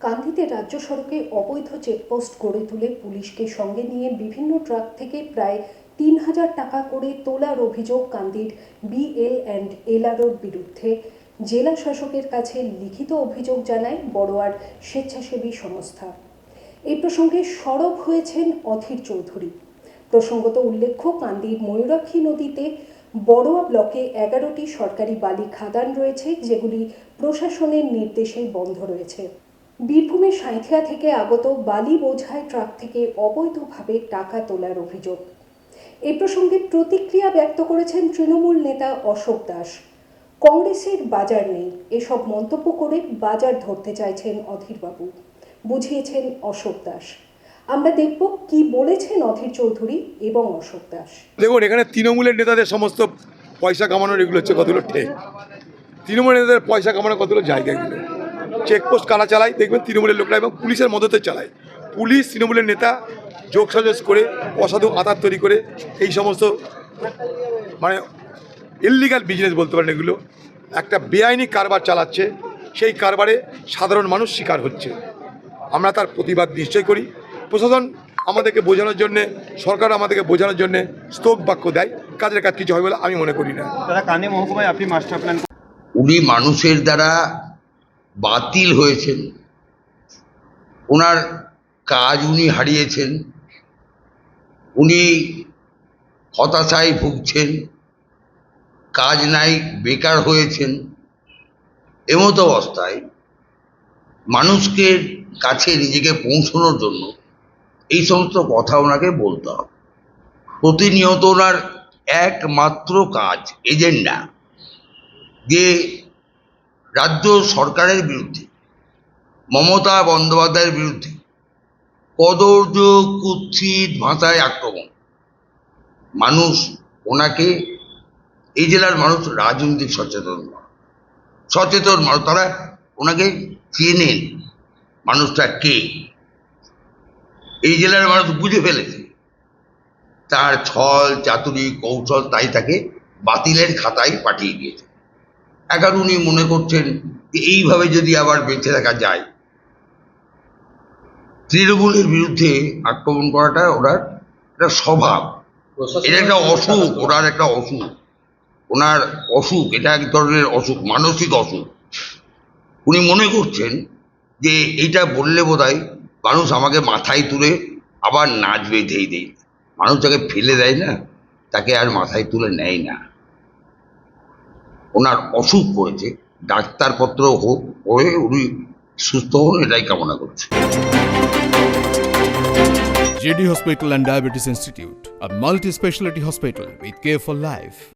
কান্দিতে রাজ্য সড়কে অবৈধ চেকপোস্ট গড়ে তুলে পুলিশকে সঙ্গে নিয়ে বিভিন্ন ট্রাক থেকে প্রায় তিন হাজার টাকা করে তোলার অভিযোগ কান্দির বিএল অ্যান্ড এলআরওর বিরুদ্ধে। জেলা শাসকের কাছে লিখিত অভিযোগ জানায় বড়োয়ার স্বেচ্ছাসেবী সংস্থা। এই প্রসঙ্গে সরব হয়েছেন অধীর চৌধুরী। প্রসঙ্গত উল্লেখ্য কান্দির ময়ূরাক্ষী নদীতে বড়োয়া ব্লকে এগারোটি সরকারি বালি খাদান রয়েছে, যেগুলি প্রশাসনের নির্দেশে বন্ধ রয়েছে। বীরভূমের সাঁথিয়া থেকে আগত বালি বোঝাই ট্রাক থেকে অবৈধভাবে টাকা তোলার অভিযোগ। এ প্রসঙ্গে প্রতিক্রিয়া ব্যক্ত করেছেন তৃণমূল নেতা অশোক দাস। কংগ্রেসের বাজার নেই, এসব মন্তব্য করে বাজার ধরতে চাইছেন অধীরবাবু, বুঝিয়েছেন অশোক দাস। আমরা দেখব কি বলেছেন অধীর চৌধুরী এবং অশোক দাস। দেখুন, এখানে তৃণমূলের নেতাদের সমস্ত পয়সা কামানোর এগুলো হচ্ছে কতগুলো ঠেক। তৃণমূলের নেতাদের পয়সা কামানোর কতগুলো জায়গা এগুলো। চেকপোস্ট কারা চালায় দেখবেন তৃণমূলের লোকরা এবং পুলিশের মদতে চালায়। পুলিশ তৃণমূলের নেতা যোগ সাজস করে অসাধু আধার তৈরি করে এই সমস্ত মানে ইললিগাল বিজনেস বলতে পারেন এগুলো। একটা বেআইনি কারবার চালাচ্ছে সেই কারবারে সাধারণ মানুষ শিকার হচ্ছে। আমরা তার প্রতিবাদ নিশ্চয় করি। প্রশাসন আমাদেরকে বোঝানোর জন্যে সরকার আমাদেরকে বোঝানোর জন্যে স্তোক বাক্য দেয়। কাজের কাজ কিছু হয় বলে আমি মনে করি না। দাদা আপনি মাস্টার প্ল্যান উনি মানুষের দ্বারা বাতিল হয়েছেন। ওনার কাজ উনি হারিয়েছেন। উনি হতাশায় ভুগছেন। কাজ নাই, বেকার হয়েছেন। এমতো অবস্থায় মানুষকে কাছে নিজেকে পৌঁছানোর জন্য এই সমস্ত কথা ওনাকে বলতে হবে। প্রতিনিয়ত ওনার একমাত্র কাজ, এজেন্ডা, যে রাজ্য সরকারের বিরুদ্ধে, মমতা বন্দ্যোপাধ্যায়ের বিরুদ্ধে কদর্য কুৎসিত ভাষায় আক্রমণ। মানুষ ওনাকে, এই জেলার মানুষ রাজনৈতিক সচেতন সচেতন মানুষ, তারা ওনাকে চেনেন, মানুষটা কে? এই জেলার মানুষ বুঝে ফেলেছে। তার ছল, চাতুরি, কৌশল তাই তাকে বাতিলের খাতায় পাঠিয়ে দিয়েছে। এখন উনি মনে করছেন যে এইভাবে যদি আবার বেঁচে থাকা যায় তৃণমূলের বিরুদ্ধে আক্রমণ করাটা ওনার একটা স্বভাব। এটা একটা অসুখ ওনার একটা অসুখ। ওনার অসুখ এটা এক ধরনের অসুখ মানসিক অসুখ। উনি মনে করছেন যে এইটা বললে বোধহয় মানুষ আমাকে মাথায় তুলে আবার নাচ বেঁধেই দেয়। মানুষ যাকে ফেলে দেয় না তাকে আর মাথায় তুলে নেয় না। ওনার অসুখ করেছে ডাক্তারপত্র হোক হয়ে উনি সুস্থ হন এটাই কামনা করছি JD Hospital and Diabetes Institute, a multi specialty hospital with care for life.